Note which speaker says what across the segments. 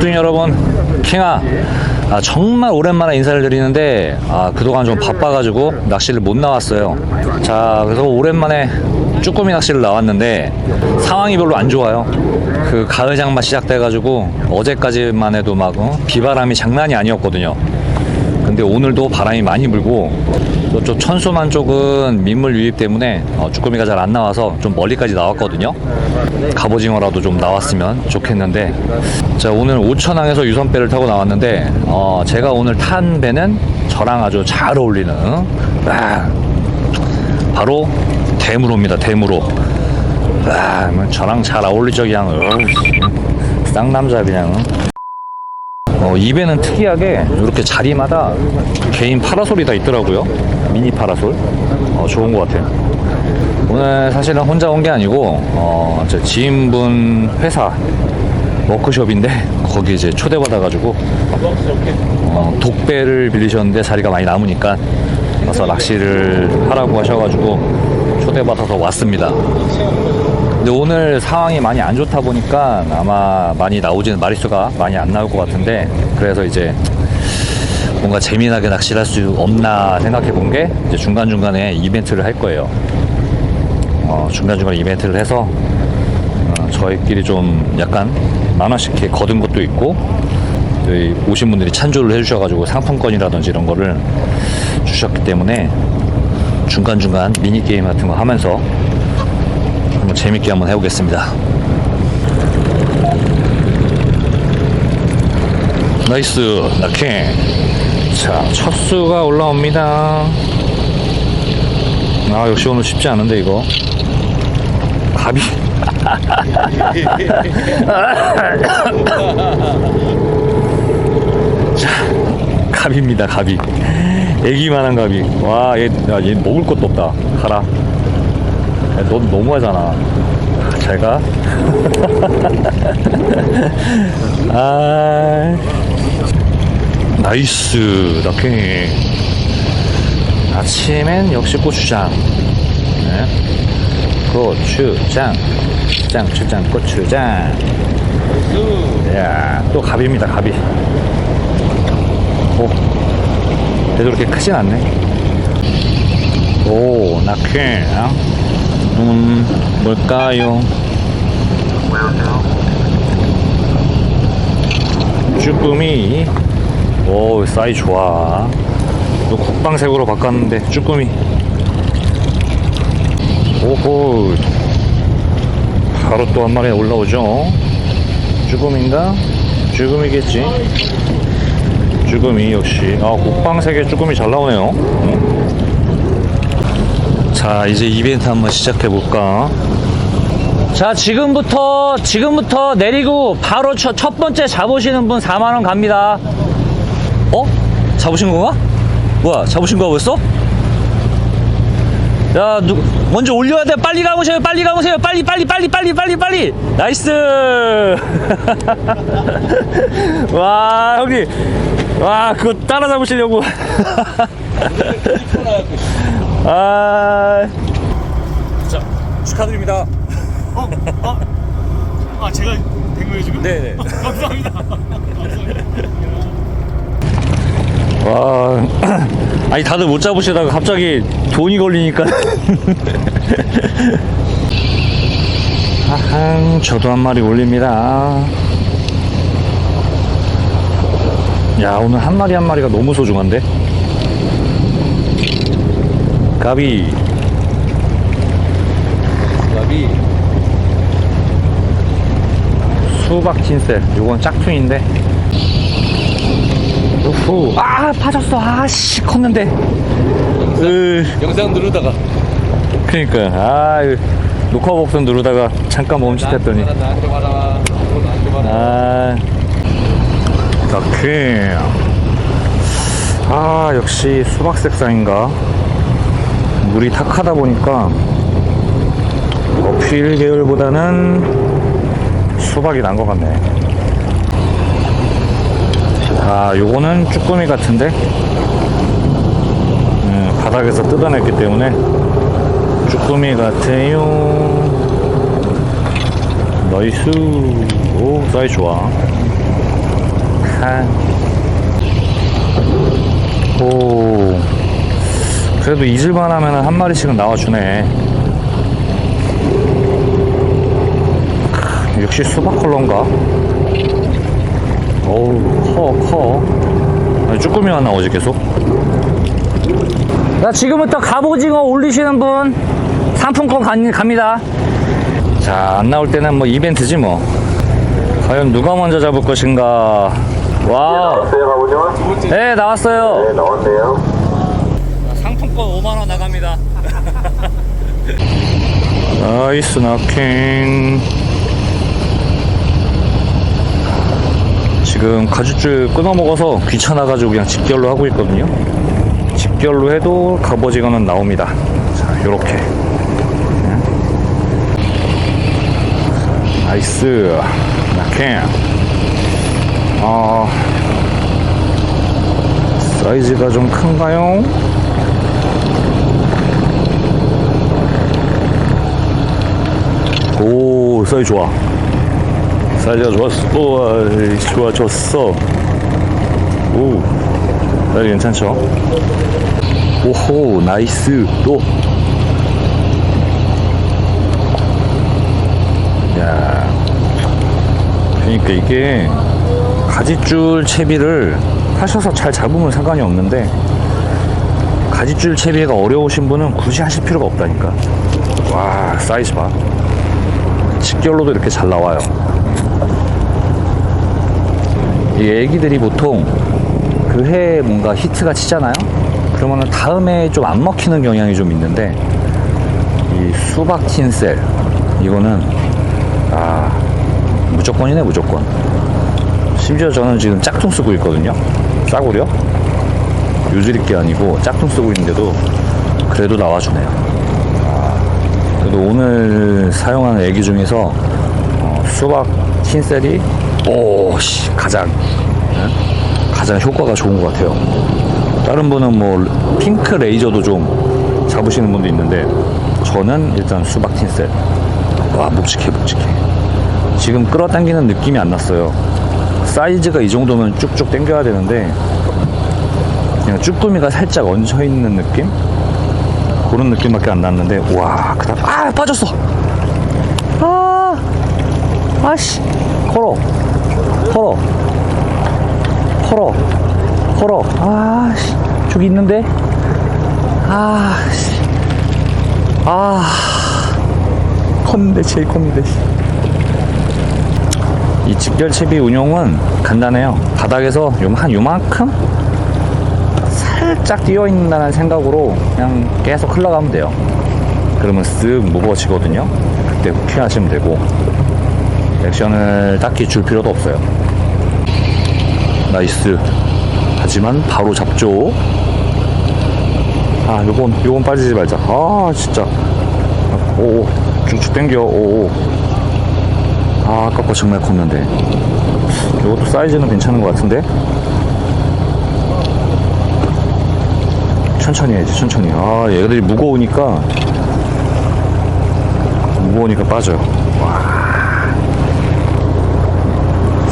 Speaker 1: 족둥이 여러분, 킹아. 아, 정말 오랜만에 인사를 드리는데, 아, 그동안 좀 바빠가지고 낚시를 못 나왔어요. 자, 그래서 오랜만에 쭈꾸미 낚시를 나왔는데, 상황이 별로 안 좋아요. 그 가을 장마 시작돼가지고, 어제까지만 해도 막, 어? 비바람이 장난이 아니었거든요. 근데 오늘도 바람이 많이 불고 저쪽 천수만 쪽은 민물 유입 때문에 어, 쭈꾸미가 잘 안 나와서 좀 멀리까지 나왔거든요. 갑오징어라도 좀 나왔으면 좋겠는데 자 오늘 오천항에서 유선배를 타고 나왔는데 어, 제가 오늘 탄 배는 저랑 아주 잘 어울리는 아, 바로 대무로입니다. 대무로. 아, 뭐 저랑 잘 어울리죠 그냥. 쌍남자 그냥. 어, 입에는 특이하게 이렇게 자리마다 개인 파라솔이 다 있더라고요. 미니 파라솔. 어, 좋은 것 같아요. 오늘 사실은 혼자 온 게 아니고, 어, 제 지인분 회사 워크숍인데, 거기 이제 초대받아가지고, 어, 독배를 빌리셨는데 자리가 많이 남으니까, 가서 낚시를 하라고 하셔가지고, 초대받아서 왔습니다. 근데 오늘 상황이 많이 안 좋다 보니까 아마 많이 나오지는 마리수가 많이 안 나올 것 같은데 그래서 이제 뭔가 재미나게 낚시를 할 수 없나 생각해 본 게 이제 중간중간에 이벤트를 할 거예요. 어, 중간중간 이벤트를 해서 어, 저희끼리 좀 약간 만 원씩 이렇게 거둔 것도 있고 오신 분들이 찬조를 해주셔가지고 상품권이라든지 이런 거를 주셨기 때문에 중간중간 미니게임 같은 거 하면서 재밌게 한번 해보겠습니다. 나이스 나케 자 첫수가 올라옵니다. 아 역시 오늘 쉽지 않은데 이거. 갑이. 자 갑입니다 갑이. 애기만한 갑이. 와얘 얘 먹을 것도 없다. 가라 야, 너 너무하잖아. 잘 가. 아, 나이스, 럭킹이. 아침엔 역시 고추장. 네. 고추장. 장, 추장, 고추장. 야, 또 갑입니다, 갑이. 오, 그래도 그렇게 크진 않네. 오, 낙해. 음, 뭘까요? 쭈꾸미. 오, 사이 좋아. 이거 국방색으로 바꿨는데, 쭈꾸미. 오호. 바로 또 한 마리 올라오죠. 쭈꾸미인가? 쭈꾸미겠지. 쭈꾸미 역시. 아, 국방색의 쭈꾸미 잘 나오네요. 음. 자 이제 이벤트 한번 시작해 볼까 자 지금부터 지금부터 내리고 바로 첫, 첫 번째 잡으시는 분 4만원 갑니다 어? 잡으신 건가? 뭐야 잡으신 거야 벌써? 야 누, 먼저 올려야 돼 빨리 감으세요 빨리 감으세요 빨리 빨리 빨리 빨리 빨리 빨리 나이스 와 형님 와 그거 따라 잡으시려고 아, 자 축하드립니다.
Speaker 2: 아 제가 된 거예요 지금?
Speaker 1: 네네.
Speaker 2: 감사합니다.
Speaker 1: 와, 아니 다들 못 잡으시다가 갑자기 돈이 걸리니까. 아항, 저도 한 마리 올립니다. 야, 오늘 한 마리 한 마리가 너무 소중한데? 가비. 가비. 수박 진셀. 요건 짝퉁인데. 우후. 아, 빠졌어. 아, 씨, 컸는데. 으,
Speaker 2: 영상 누르다가
Speaker 1: 그니까. 아, 이거 녹화 버튼 누르다가 잠깐 멈칫했더니. 아, 이렇게. 아, 역시 수박 색상인가. 물이 탁하다 보니까 어필 계열보다는 수박이 난 것 같네. 아, 요거는 쭈꾸미 같은데? 음, 바닥에서 뜯어냈기 때문에 쭈꾸미 같아요. 나이스. 오, 사이 좋아. 한. 오. 그래도 잊을만 하면 한 마리씩은 나와주네. 크, 역시 수박 컬러인가? 어우, 커, 커. 아니, 쭈꾸미만 나오지, 계속. 자, 지금부터 갑오징어 올리시는 분 상품권 가- 갑니다. 자, 안 나올 때는 뭐 이벤트지 뭐. 과연 누가 먼저 잡을 것인가. 와우.
Speaker 3: 나왔어요, 가보죠?
Speaker 1: 네, 나왔어요.
Speaker 3: 네, 나왔어요.
Speaker 1: 상품권 5만원 나갑니다. 나이스 나킹. 지금 가죽줄 끊어 먹어서 귀찮아가지고 그냥 집결로 하고 있거든요. 집결로 해도 갑오징어는 나옵니다. 자, 요렇게. 나이스. 나킹. 아, 사이즈가 좀 큰가요? 오, 사이즈 좋아. 사이즈가 좋았어. 오, 아이, 좋아졌어. 오, 사이즈 괜찮죠? 오호, 나이스. 또. 야. 그러니까 이게 가지줄 채비를 하셔서 잘 잡으면 상관이 없는데 가지줄 채비가 어려우신 분은 굳이 하실 필요가 없다니까. 와, 사이즈 봐. 직결로도 이렇게 잘 나와요. 이 애기들이 보통 그 해에 뭔가 히트가 치잖아요? 그러면은 다음에 좀 안 먹히는 경향이 좀 있는데 이 수박 틴셀 이거는 아 무조건이네 무조건 심지어 저는 지금 짝퉁 쓰고 있거든요 싸구려 유지리게 아니고 짝퉁 쓰고 있는데도 그래도 나와주네요 그래도 오늘 사용하는 애기 중에서 어, 수박 틴셀이 오씨 가장 예? 가장 효과가 좋은 것 같아요. 다른 분은 뭐 핑크 레이저도 좀 잡으시는 분도 있는데 저는 일단 수박 틴셀 와 묵직해 묵직해 지금 끌어당기는 느낌이 안 났어요. 사이즈가 이 정도면 쭉쭉 당겨야 되는데 그냥 쭈꾸미가 살짝 얹혀 있는 느낌? 그런 느낌밖에 안 났는데 와 그다음 아 빠졌어. 아 아씨. 걸어. 걸어. 걸어. 걸어. 아씨. 저기 있는데? 아씨. 아. 컸는데 제일 컸는데 씨. 이 직결채비 운용은 간단해요. 바닥에서 요- 한 요만큼 살짝 뛰어 있는다는 생각으로 그냥 계속 흘러가면 돼요. 그러면 쓱 무거워지거든요. 그때 후킹하시면 되고 액션을 딱히 줄 필요도 없어요. 나이스. 하지만 바로 잡죠. 아, 요건 요건 빠지지 말자. 아, 진짜. 오, 쭉쭉 당겨. 오. 아, 거 정말 컸는데. 요것도 사이즈는 괜찮은 것 같은데. 천천히 해야지 천천히. 아 얘들이 무거우니까 무거우니까 빠져요. 와.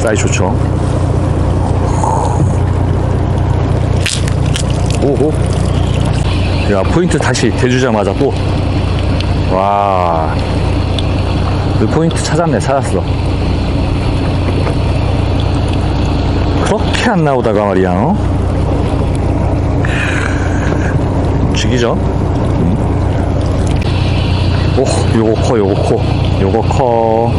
Speaker 1: 사이 좋죠? 오호. 야 포인트 다시 대주자마자 또와 그 포인트 찾았네 찾았어. 그렇게 안 나오다가 말이야 어? 죽이죠. 음. 오, 요거 커, 요거 커, 요거 커.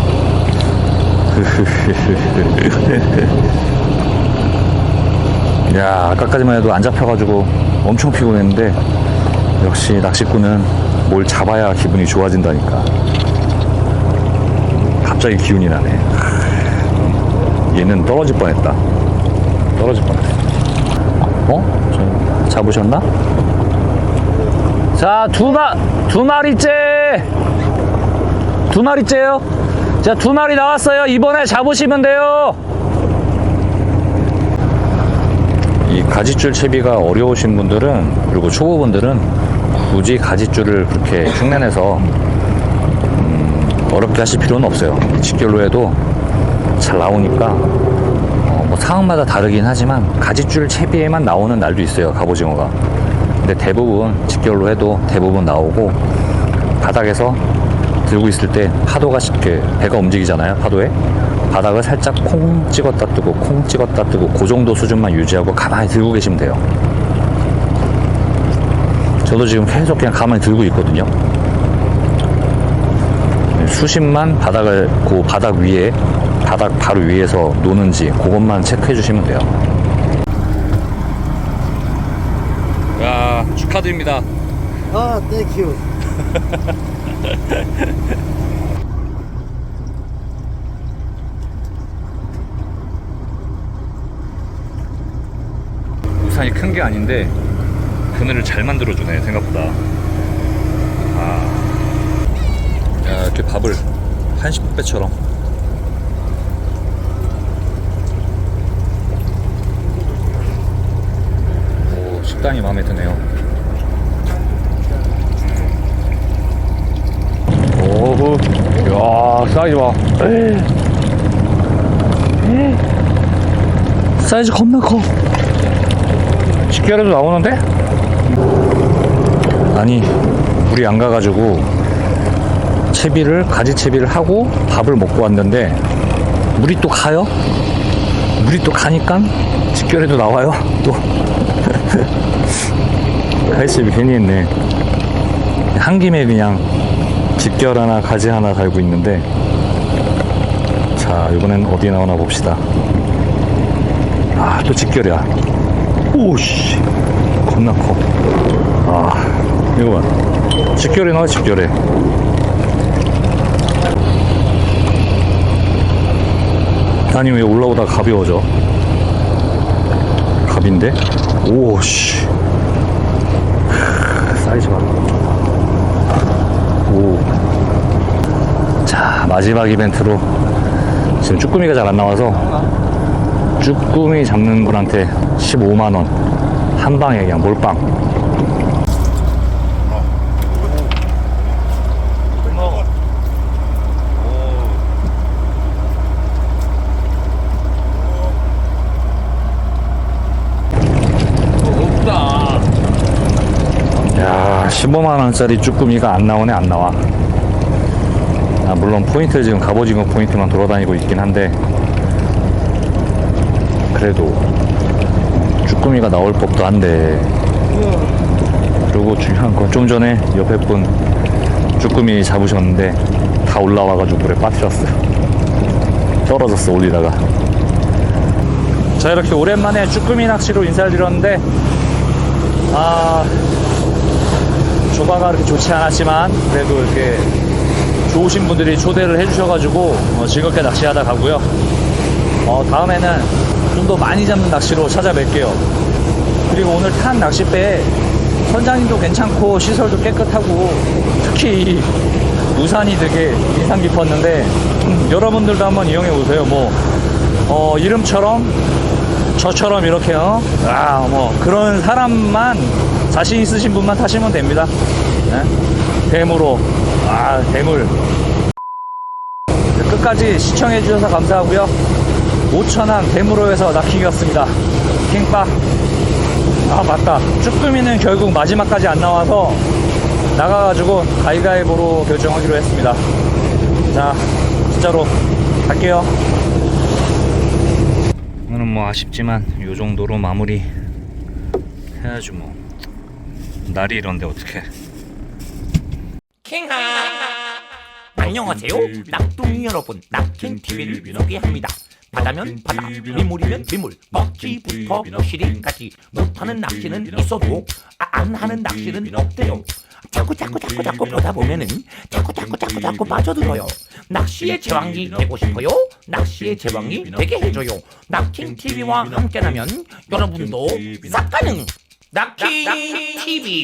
Speaker 1: 야, 아까까지만 해도 안 잡혀가지고 엄청 피곤했는데 역시 낚시꾼은 뭘 잡아야 기분이 좋아진다니까. 갑자기 기운이 나네. 얘는 떨어질 뻔했다. 떨어질 뻔했어. 어? 저 잡으셨나? 자, 두 마, 두 마리째. 두 마리째요. 자, 두 마리 나왔어요. 이번에 잡으시면 돼요. 이 가지줄 채비가 어려우신 분들은, 그리고 초보분들은 굳이 가지줄을 그렇게 흉내내서, 음, 어렵게 하실 필요는 없어요. 직결로 해도 잘 나오니까, 어, 뭐뭐 상황마다 다르긴 하지만 가지줄 채비에만 나오는 날도 있어요 갑오징어가 근데 대부분 직결로 해도 대부분 나오고 바닥에서 들고 있을 때 파도가 쉽게 배가 움직이잖아요 파도에. 바닥을 살짝 콩 찍었다 뜨고 콩 찍었다 뜨고 그 정도 수준만 유지하고 가만히 들고 계시면 돼요. 저도 지금 계속 그냥 가만히 들고 있거든요. 수심만 바닥을 그 바닥 위에 바닥 바로 위에서 노는지 그것만 체크해 주시면 돼요 야 축하드립니다.
Speaker 3: thank you.
Speaker 1: 우산이 큰 게 아닌데 그늘을 잘 만들어주네 생각보다. 아, 야 이렇게 밥을 한식배처럼. 오 식당이 마음에 드네요 오우 야 사이즈 봐 사이즈 겁나 커 식결에도 나오는데? 아니 물이 안 가가지고 채비를 가지 채비를 하고 밥을 먹고 왔는데 물이 또 가요? 물이 또 가니까 직결에도 나와요 또 가지채비 괜히 했네 한 김에 그냥 직결 하나 가지 하나 달고 있는데 자 이번엔 어디 나오나 봅시다 아또 직결이야 오씨 겁나 커. 아 이거 봐. 직결해 나와 직결해. 아니 왜 올라오다 가벼워져? 갑인데? 오씨. 사이즈 봐. 오. 자 마지막 이벤트로 지금 쭈꾸미가 잘 안 나와서 쭈꾸미 잡는 분한테 15만원. 한 방에 그냥 몰빵. 야 15만원짜리 쭈꾸미가 안 나오네 안 나와 아, 물론 포인트 지금 갑오징어 포인트만 돌아다니고 있긴 한데 그래도 쭈꾸미가 나올 법도 한데. 그리고 중요한 건 좀 전에 옆에 분 쭈꾸미 잡으셨는데 다 올라와가지고 물에 빠뜨렸어요. 떨어졌어 올리다가. 자 이렇게 오랜만에 쭈꾸미 낚시로 인사를 드렸는데 아 조과가 그렇게 좋지 않았지만 그래도 이렇게 좋으신 분들이 초대를 해주셔가지고 어, 즐겁게 낚시하다 가고요 어, 다음에는 좀 더 많이 잡는 낚시로 찾아뵐게요. 그리고 오늘 탄 낚싯배에 선장님도 괜찮고 시설도 깨끗하고 특히 이 우산이 되게 인상 깊었는데 음, 여러분들도 한번 이용해 보세요. 뭐 어, 이름처럼 저처럼 이렇게요. 아, 뭐 그런 사람만 자신 있으신 분만 타시면 됩니다. 네? 대무로 아 대물 끝까지 시청해 주셔서 감사하고요. 5천원 대무로에서 낚시기였습니다. 킹빠. 아 맞다. 쭈꾸미는 결국 마지막까지 안 나와서 나가가지고 가위가위보로 결정하기로 했습니다. 자, 진짜로 갈게요. 오늘은 뭐 아쉽지만 요 정도로 마무리 해야지 뭐. 날이 이런데 어떡해.
Speaker 4: 킹하. 안녕하세요. 낙둥이 여러분 낙킹TV를 소개합니다. 바다면 바다 민물이면 민물 먹지부터 거시리까지 못하는 낚시는 있어도 아, 안 하는 낚시는 없대요. 자꾸 자꾸 자꾸 자꾸 보다 보면은 자꾸 자꾸 자꾸 자꾸 빠져들어요. 낚시의 제왕이 되고 싶어요? 낚시의 제왕이 되게 해줘요. 낙킹TV와 함께라면 여러분도 싹 가능! 낙킹TV